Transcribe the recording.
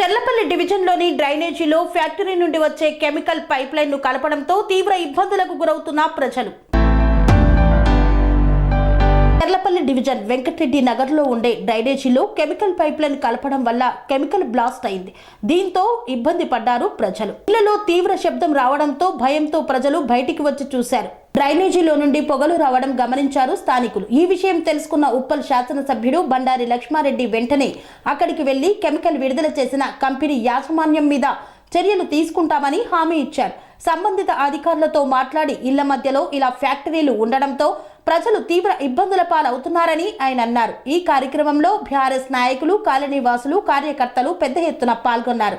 చెర్లపల్లి డివిజన్లోని డ్రైనేజీలో ఫ్యాక్టరీ నుండి వచ్చే కెమికల్ పైప్ లైన్ను కలపడంతో తీవ్ర ఇబ్బందులకు గురవుతున్న ప్రజలు. చెర్లపల్లి డివిజన్ వెంకటరెడ్డి నగర్లో ఉండే డ్రైనేజీలో కెమికల్ పైప్ లైన్ కలపడం వల్ల కెమికల్ బ్లాస్ట్ అయింది. దీంతో ఇబ్బంది పడ్డారు ప్రజలు. ఇళ్ళలో తీవ్ర శబ్దం రావడంతో భయంతో ప్రజలు బయటికి వచ్చి చూశారు. డ్రైనేజీలో నుండి పొగలు రావడం గమనించారు స్థానికులు. ఈ విషయం తెలుసుకున్న ఉప్పల్ శాసనసభ్యుడు బండారి లక్ష్మారెడ్డి వెంటనే అక్కడికి వెళ్ళి కెమికల్ విడుదల చేసిన కంపెనీ యాజమాన్యం మీద చర్యలు తీసుకుంటామని హామీ ఇచ్చారు. సంబంధిత అధికారులతో మాట్లాడి ఇళ్ళ మధ్యలో ఇలా ఫ్యాక్టరీలు ఉండడంతో ప్రజలు తీవ్ర ఇబ్బందుల పాలవుతున్నారని ఆయన అన్నారు. ఈ కార్యక్రమంలో బీఆర్ఎస్ నాయకులు కాలనీవాసులు కార్యకర్తలు పెద్ద ఎత్తున పాల్గొన్నారు.